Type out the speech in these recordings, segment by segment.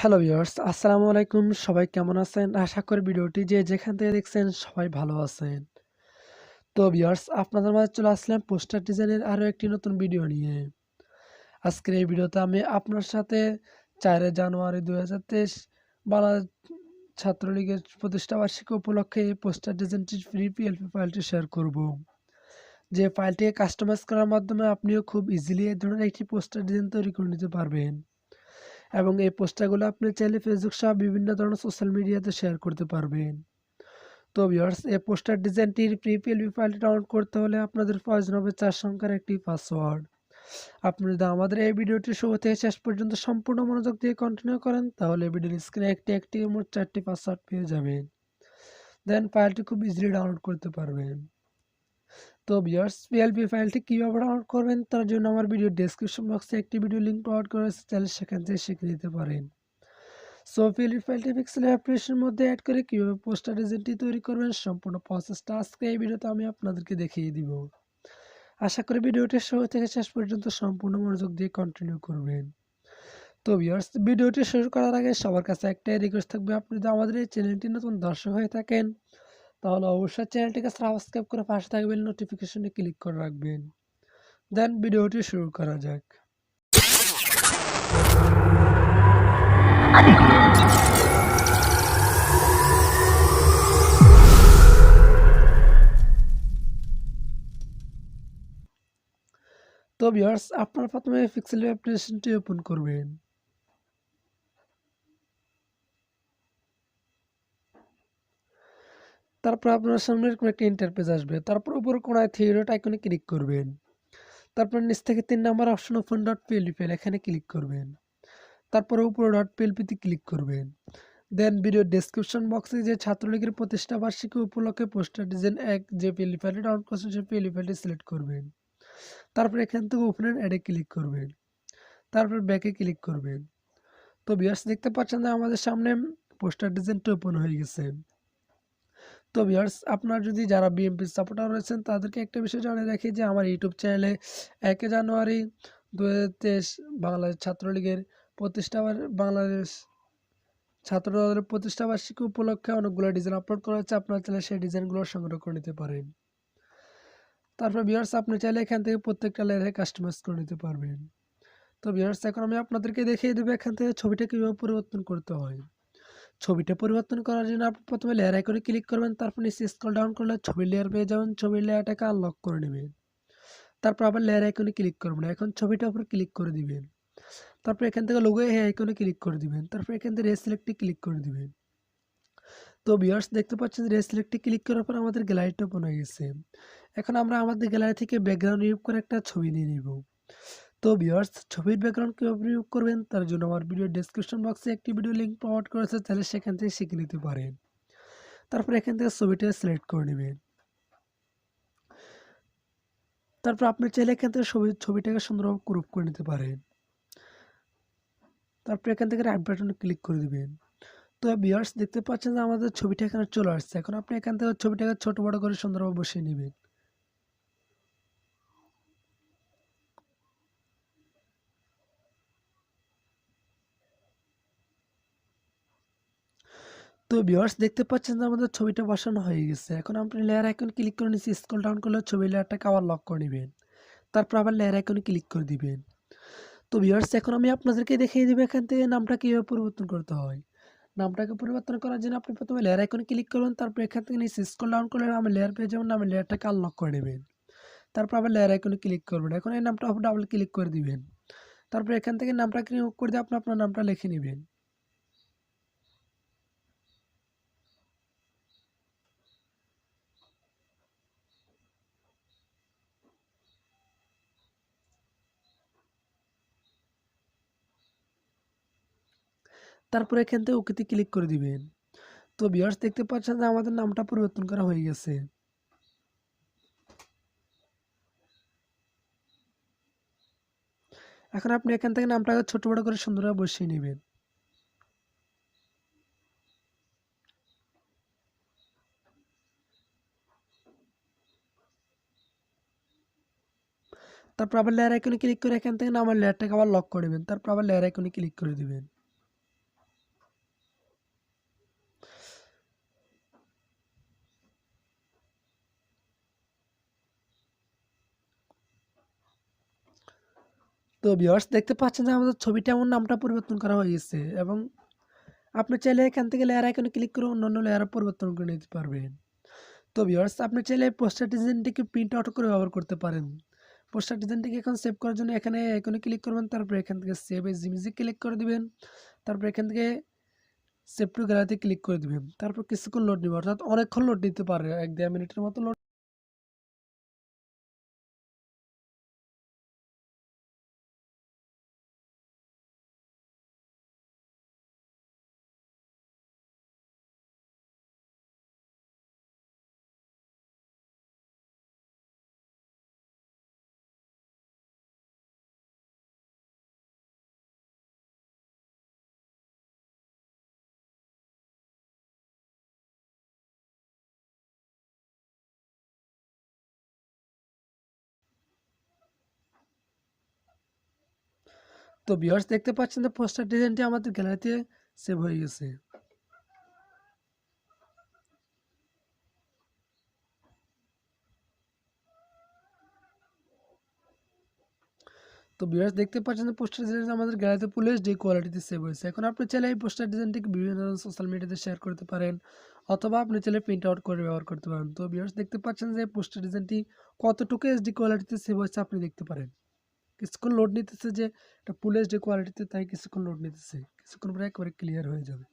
Hello viewers আসসালামু আলাইকুম। সবাই কেমন আছেন? আশা করি ভিডিওটি যে যেখান থেকে দেখছেন সবাই ভালো আছেন। তো ভিউয়ার্স আপনাদের মাঝে চলে আসলাম পোস্টার ডিজাইনের আরও একটি নতুন ভিডিও নিয়ে। আজকের এই ভিডিওতে আমি আপনার সাথে চারে জানুয়ারি দু হাজার তেইশ বাংলা ছাত্রলীগের প্রতিষ্ঠা বার্ষিকী উপলক্ষে এই পোস্টার ডিজাইনটি ফ্রি পিএলপি ফাইলটি শেয়ার করব। যে ফাইলটিকে কাস্টমাইজ করার মাধ্যমে আপনিও খুব ইজিলি এই ধরনের একটি পোস্টার ডিজাইন তৈরি করে নিতে পারবেন। এবং এই পোস্টারগুলো আপনি চাইলে ফেসবুক সহ বিভিন্ন ধরনের সোশ্যাল মিডিয়াতে শেয়ার করতে পারবেন। তো ভিউয়ার্স এই পোস্টার ডিজাইনটির প্রিপিএলপি ফাইলটি ডাউনলোড করতে হলে আপনাদের প্রয়োজন হবে চার সংখ্যার একটি পাসওয়ার্ড আপনি যদি আমাদের এই ভিডিওটি শুরু থেকে শেষ পর্যন্ত সম্পূর্ণ মনোযোগ দিয়ে কন্টিনিউ করেন, তাহলে ভিডিওর স্ক্রিনে একটি একটি মোট চারটি পাসওয়ার্ড পেয়ে যাবেন। দেন ফাইলটি খুব ইজিলি ডাউনলোড করতে পারবেন। তো ভিউয়ার্স পিএলপি ফাইলটি কীভাবে ডাউনলোড করবেন তার জন্য আমার ভিডিও ডেসক্রিপশন বক্সে একটি ভিডিও লিঙ্ক প্রোভাইড করেছে তাহলে সেখান থেকে শিখে নিতে পারেন। সো পিএলপি ফাইলটি পিক্সেল অ্যাপ্লিকেশনের মধ্যে অ্যাড করে কীভাবে পোস্টার ডিজাইনটি তৈরি করবেন সম্পূর্ণ প্রসেসটা আজকে এই ভিডিওতে আমি আপনাদেরকে দেখিয়ে দিব। আশা করি ভিডিওটি শুরু থেকে শেষ পর্যন্ত সম্পূর্ণ মনোযোগ দিয়ে কন্টিনিউ করবেন। তো ভিউয়ার্স ভিডিওটি শুরু করার আগে সবার কাছে একটাই রিকোয়েস্ট থাকবে, আপনি যদি আমাদের এই চ্যানেলটি নতুন দর্শক হয়ে থাকেন তাহলে অবশ্যই চ্যানেলটিকে সাবস্ক্রাইব করে পাশে থাকবেন নোটিফিকেশনে ক্লিক করে রাখবেন। দেন ভিডিওটি শুরু করা যাক। তো ভিউয়ার্স আপনারা প্রথমে পিক্সেল অ্যাপ্লিকেশনটি ওপেন করবেন। তারপর আপনার সামনে এরকম একটা ইন্টারপেজ আসবে। তারপর উপর কোনায় থ্রি আইকনে ক্লিক করবেন। তারপর নিচ থেকে তিন number option open dot PLP file এখানে ক্লিক করবেন। তারপর উপরে ডট পিএলপিতে ক্লিক করবেন। দেন ভিডিও ডেসক্রিপশন বক্সে যে ছাত্রলীগের প্রতিষ্ঠা বার্ষিকী উপলক্ষে পোস্টার ডিজাইন এক যে পিএলপি ফাইলটি ডাউনলোড করছেন, সেই পিএলপি ফাইলটি সিলেক্ট করবেন। তারপর এখান থেকে ওপেন অ্যাডে ক্লিক করবেন। তারপর ব্যাকে ক্লিক করবেন। তো বিয়ার্স দেখতে পাচ্ছেন যে আমাদের সামনে পোস্টার ডিজাইনটা ওপেন হয়ে গেছে। তো ভিউয়ার্স, আপনার যদি যারা বিএমপি সাপোর্টার রয়েছেন, তাদেরকে একটা বিষয় জানিয়ে রাখি যে আমার ইউটিউব চ্যানেলে একে জানুয়ারি দু হাজার তেইশ বাংলাদেশ ছাত্রলীগের প্রতিষ্ঠা বাংলাদেশ ছাত্র দলের প্রতিষ্ঠা বার্ষিকী উপলক্ষে অনেকগুলো ডিজাইন আপলোড করা হচ্ছে আপনার চাইলে সেই ডিজাইনগুলো সংগ্রহ করে নিতে পারেন। তারপর ভিউয়ার্স, আপনি চাইলে এখান থেকে প্রত্যেকটা লেয়ারে কাস্টমাইজ করে নিতে পারবেন। তো ভিউয়ার্স, এখন আমি আপনাদেরকে দেখিয়ে দেবো এখান থেকে ছবিটা কীভাবে পরিবর্তন করতে হয়। ছবিটা পরিবর্তন করার জন্য আপনি প্রথমে লেয়ার আইকনে ক্লিক করবেন, তারপর নিচে স্ক্রল ডাউন করলে ছবির লেয়ার পেয়ে যাবেন, ছবির লেয়ারটাকে আনলক করে নেবেন। তারপর আবার লেয়ার আইকনে ক্লিক করবেন, এখন ছবিটার উপর ক্লিক করে দিবেন। তারপর এখান থেকে লোগো এই আইকনে ক্লিক করে দিবেন, তারপর এখান থেকে রেসিলেক্টে ক্লিক করে দিবেন। তো ভিউয়ার্স দেখতে পাচ্ছেন রেসিলেক্টে ক্লিক করার পর আমাদের গ্যালারিটা ওপেন হয়ে গেছে। এখন আমরা আমাদের গ্যালারি থেকে ব্যাকগ্রাউন্ড রিমুভ করে একটা ছবি নিয়ে নিব। তো ভিউয়ার্স, ছবির ব্যাকগ্রাউন্ড কীভাবে রিমুভ করবেন তার জন্য আমার ভিডিও ডেসক্রিপশন বক্সে একটি ভিডিও লিঙ্ক প্রোভাইড করেছে তাহলে সেখান থেকে শিখে নিতে পারেন। তারপর এখান থেকে ছবিটা সিলেক্ট করে নেবেন। তারপর আপনি চাইলে এখান থেকে ছবি, ছবিটাকে সুন্দরভাবে ক্রুপ করে নিতে পারেন। তারপর এখান থেকে রাইট বাটনে ক্লিক করে দিবেন। তো ভিউয়ার্স, দেখতে পাচ্ছেন যে আমাদের ছবিটা এখানে চলে আসছে। এখন আপনি এখান থেকে ছবিটাকে ছোটো বড়ো করে সুন্দরভাবে বসিয়ে নেবেন। তো ভিউয়ার্স দেখতে পাচ্ছেন যে আমাদের ছবিটা বসানো হয়ে গেছে। এখন আপনি লেয়ার আইকন ক্লিক করে নিচে স্ক্রল ডাউন করলে ছবি লেয়ারটাকে আবার লক করে নেবেন। তারপর আবার লেয়ার আইকনে ক্লিক করে দিবেন। তো ভিউয়ার্স এখন আমি আপনাদেরকে দেখিয়ে দেবো এখান থেকে নামটা কীভাবে পরিবর্তন করতে হয়। নামটাকে পরিবর্তন করার জন্য আপনি প্রথমে লেয়ার আইকনে ক্লিক করবেন, তারপর এখান থেকে নিচে স্ক্রল ডাউন করলে আমি লেয়ার পেয়ে যাবেন আমি লেয়ারটাকে আনলক করে নেবেন। তারপর আবার লেয়ার আইকনে ক্লিক করবেন। এখন এই নামটা ডাবল ক্লিক করে দিবেন। তারপর এখান থেকে নামটাকে রিমুভ করে দিয়ে আপনি আপনার নামটা লিখে নেবেন। তারপর এখান থেকে ওকেতে ক্লিক করে দিবেন। তো ভিউয়ার্স দেখতে পাচ্ছেন যে আমাদের নামটা পরিবর্তন করা হয়ে গেছে। এখন আপনি এখান থেকে নামটাকে ছোট বড় করে সুন্দরভাবে বসিয়ে নেবেন। তারপর আবার লেয়ার আইকনে ক্লিক করে এখান থেকে নামার লেয়ারটাকে আবার লক করে দেবেন। তারপর আবার লেয়ার আইকনে ক্লিক করে দিবেন। তো ভিউয়ার্স দেখতে পাচ্ছেন যে আমাদের ছবিটা এমন নামটা পরিবর্তন করা হয়ে গেছে এবং আপনি চাইলে এখান থেকে লেয়ার আইকনে ক্লিক করে অন্য অন্য লেয়ার পরিবর্তন করে নিতে পারবেন। তো ভিউয়ার্স আপনি চাইলে পোস্টার ডিজাইনটিকে প্রিন্ট আউট করে ব্যবহার করতে পারেন। পোস্টার ডিজাইনটিকে এখন সেভ করার জন্য এখানে আইকনে ক্লিক করবেন, তারপর এখান থেকে সেভ এজ ইমেজে ক্লিক করে দিবেন, তারপর এখান থেকে সেভ টু গ্যালারিতে ক্লিক করে দিবেন, তারপর কিছুক্ষণ লোড নেবে, অর্থাৎ অনেকক্ষণ লোড নিতে পারে, এক দেড় মিনিটের মতো লোড তো ভিউয়ার্স দেখতে পাচ্ছেন যে পোস্টার ডিজাইনটি আমাদের গ্যালারিতে সেভ হয়ে গেছে। তো ভিউয়ার্স দেখতে পাচ্ছেন যে পোস্টার ডিজাইন আমাদের গ্যালারিতে পুলিশ যে কোয়ালিটিতে সেভ হয়েছে। এখন আপনি চাইলে এই পোস্টার ডিজাইনটিকে বিভিন্ন ধরনের সোশ্যাল মিডিয়াতে শেয়ার করতে পারেন, অথবা আপনি চাইলে প্রিন্ট আউট করে ব্যবহার করতে পারেন। তো ভিউয়ার্স দেখতে পাচ্ছেন যে পোস্টার ডিজাইনটি কতটুকু এইচডি কোয়ালিটিতে সেভ হয়েছে আপনি দেখতে পারেন। কিছুক্ষণ লোড নিতেছে যে এটা ফুল এইচডি কোয়ালিটিতে তাই কিছুক্ষণ লোড নিতেছে। কিছুক্ষণ পরে একেবারে ক্লিয়ার হয়ে যাবে।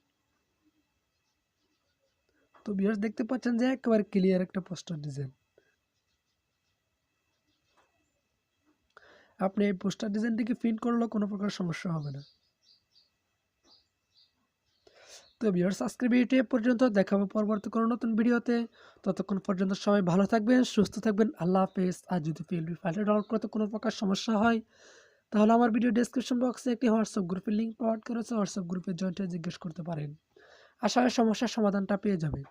তো বিয়ার্স দেখতে পাচ্ছেন যে একেবারে ক্লিয়ার একটা পোস্টার ডিজাইন আপনি এই পোস্টার ডিজাইনটিকে প্রিন্ট করলেও কোনো প্রকার সমস্যা হবে না। তো ভিউয়ার্স, আজকের ভিডিওটি পর্যন্ত। দেখাবো পরবর্তী কোনো নতুন ভিডিওতে। ততক্ষণ পর্যন্ত সবাই ভালো থাকবেন, সুস্থ থাকবেন। আল্লাহ হাফেজ। আর যদি পিএলবি ফাইলটা ডাউনলোড করতে কোনো প্রকার সমস্যা হয়, তাহলে আমার ভিডিও ডিসক্রিপশন বক্সে একটি হোয়াটসঅ্যাপ গ্রুপের লিঙ্ক প্রোভাইড করেছে। হোয়াটসঅ্যাপ গ্রুপে জয়েন্টে জিজ্ঞেস করতে পারেন। আশা সমস্যার সমাধানটা পেয়ে যাবে